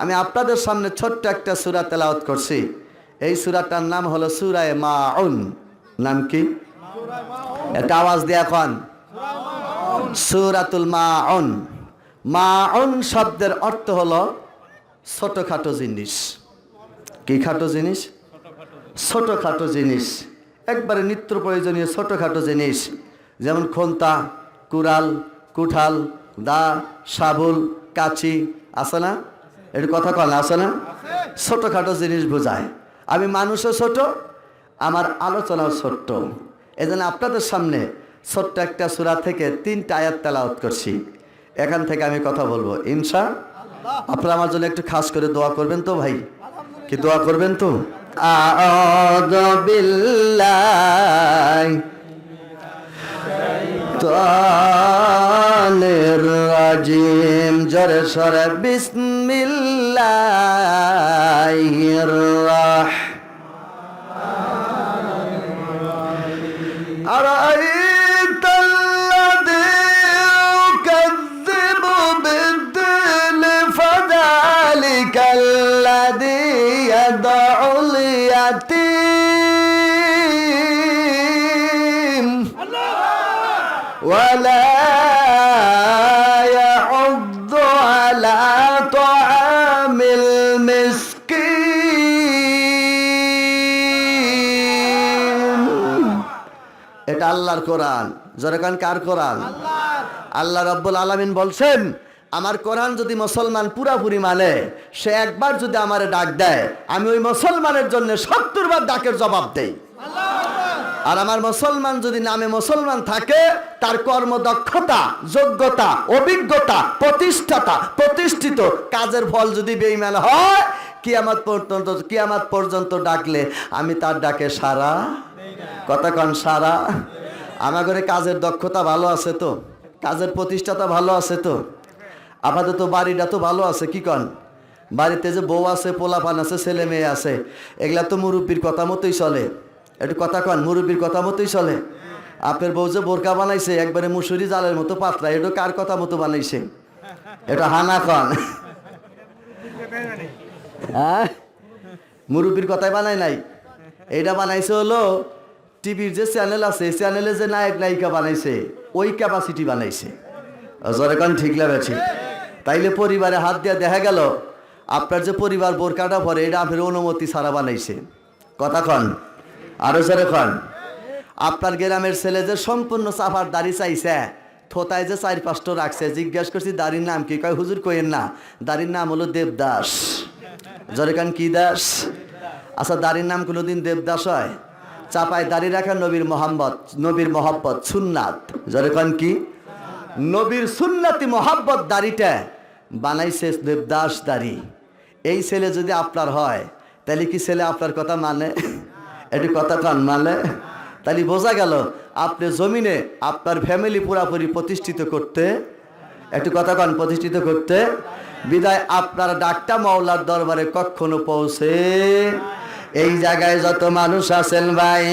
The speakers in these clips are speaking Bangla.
আমি আপনাদের সামনে ছোট্ট একটা সুরা তেলাওয়াত করছি। এই সুরাটার নাম হলো সুরায় মাউন। নাম কি? একটা আওয়াজ দিয়ে এখন। সুরাতুল মাউন। মাউন শব্দের অর্থ হলো ছোটখাটো জিনিস। কি খাটো জিনিস? ছোটখাটো জিনিস। একবারে নিত্য প্রয়োজনীয় ছোটখাটো জিনিস। যেমন খন্তা, কুড়াল, কুঠাল, দা সাবুল কাচি, আছে না? একটু কথা কন আছে না? ছোটখাটো জিনিস বোঝায়। আমি মানুষও ছোট আমার আলোচনাও ছোট্ট। এই জন্য আপনাদের সামনে ছোট্ট একটা সুরা থেকে তিনটা আয়াত তেলাওয়াত করছি। এখান থেকে আমি কথা বলব। ইনশা আপনারা আমার জন্য একটু খাস করে দোয়া করবেন তো ভাই? কি দোয়া করবেন তো? তানির রাজিম জরে সরে বিসমিল্লাহির রাহ أرأيت الذي يكذب بالدين فذلك الذي يدع اليتيم ولا এটা আল্লাহর কোরআন। জরকান কার কোরআন? আল্লাহ রব্বুল আলামিন বলছেন, আমার কোরআন যদি মুসলমান পুরাপুরি মানে সে একবার যদি আমারে ডাক দেয়, আমি ওই মুসলমানের জন্য সত্তর বার ডাকের জবাব দেই। আর আমার মুসলমান যদি নামে মুসলমান থাকে, তার কর্মদক্ষতা, যোগ্যতা, অভিজ্ঞতা, প্রতিষ্ঠাতা, প্রতিষ্ঠিত কাজের ফল যদি বেইমান হয়, কিয়ামত পর্যন্ত কিয়ামত পর্যন্ত ডাকলে আমি তার ডাকে সারা কথা কন, সারা। আমার ঘরে কাজের দক্ষতা ভালো আছে তো? কাজের প্রতিষ্ঠাতা ভালো আছে তো? আপাতত বাড়িটা তো ভালো আছে, কি কন? বাড়িতে যে বউ আছে, পোলাপান আছে, ছেলে মেয়ে আছে, এগুলা তো মুরব্বীর কথা মতোই চলে। একটু কথা কন, মুরব্বীর কথা মতোই চলে? আপনার বউ যে বোরকা বানাইছে, একবারে মুসুরি জালের মতো পাতলা, এটা কার কথা মতো বানাইছে? এটা হানা কন। হ্যাঁ? মুরব্বীর কথাই বানায় নাই? এটা বানাইছে হলো টিভির যে চ্যানেল আছে চ্যানেলে যে নায়ক, নায়িকা বানাইছে, ওই ক্যাপাসিটি বানাইছে। জরেকান ঠিক লাগেছে তাইলে পরিবারে হাত দিয়ে দেখা গেল, আপনার যে পরিবার বোরকাটা পরে, এটা আপনার অনুমতি ছাড়া বানাইছে। কথা কন, আরও জোরে আপনার গ্রামের ছেলে যে সম্পূর্ণ চাফার দাড়ি চাইছে, থোতায় যে চার পাঁচটা রাখছে, জিজ্ঞাসা করছি, দাড়ির নাম কি? কয়, হুজুর কইেন না, দাড়ির নাম হলো দেবদাস। জরেকান কি দাস? আচ্ছা দাড়ির নাম কোনোদিন দেবদাস হয়? চাপায় দাড়ি রাখা নবীর মোহাম্মদ, নবীর মহব্বত, সুন্নাত। জরেকান কি? নবীর সুন্নাতি মহাব্বত দাড়িটা বানাইছে দেবদাস দাড়ি। এই ছেলে যদি আপনার হয়, তাহলে কি ছেলে আপনার কথা মানে? এটি কথা কান মানে? তাহলে বোঝা গেল, আপনি জমিনে আপনার ফ্যামিলি পুরাপুরি প্রতিষ্ঠিত করতে, একটু কথা কান, প্রতিষ্ঠিত করতে। বিদায়, আপনার ডাকটা মাওলার দরবারে কখনো পৌঁছে এই জায়গায় যত মানুষ আছেন ভাই,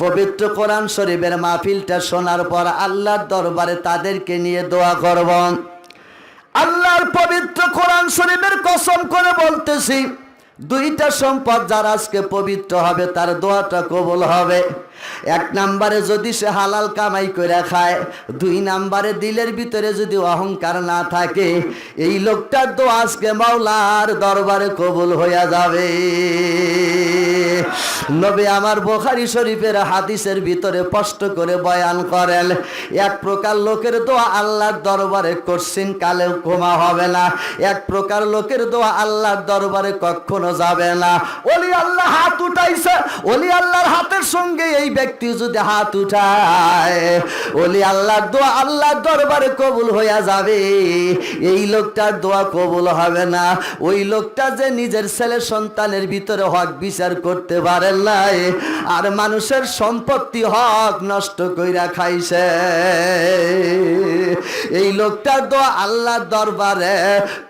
পবিত্র কোরআন শরীফের মাহফিলটা শোনার পর আল্লাহর দরবারে তাদেরকে নিয়ে দোয়া করব। আল্লাহর পবিত্র কোরআন শরীফের কসম করে বলতেছি, দুইটা সম্পদ যার আজকে পবিত্র হবে, তার দোয়াটা কবল হবে। এক নাম্বারে যদি সে হালাল কামাই করে খায়, দুই নাম্বারে দিলের ভিতরে যদি অহংকার না থাকে, এই লোকটার দোয়া আজকে মাওলার দরবারে কবুল হইয়া যাবে। নবী আমার বোখারি শরীফের হাদিসের ভিতরে স্পষ্ট করে বয়ান করেন, এক প্রকার লোকের দোয়া আল্লাহর দরবারে করছেন কালেও ক্ষমা হবে না, এক প্রকার লোকের দোয়া আল্লাহর দরবারে কখনো যাবে না। ওলি আল্লাহ হাত উঠাইছে ওলি আল্লাহর হাতের সঙ্গে এই ব্যক্তি যদি হাত উঠায় ওলি আল্লাহর দোয়া, আল্লাহর দরবারে কবুল হইয়া যাবে। এই লোকটার দোয়া কবুল হবে না। ওই লোকটা যে নিজের ছেলে সন্তানের ভিতরে হক বিচার করতে পারেন নাই, আর মানুষের সম্পত্তি হক নষ্ট কইরা খাইছে। এই লোকটা তো আল্লাহ দরবারে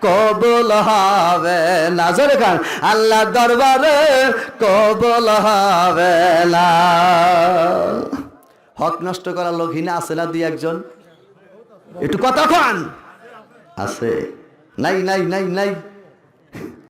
কবল হবে না। জোরে খান আল্লাহ দরবারে কবল হবে না। হক নষ্ট করার লোক হিনা আছে না দুই একজন? একটু কথা খান আছে। নাই নাই নাই নাই।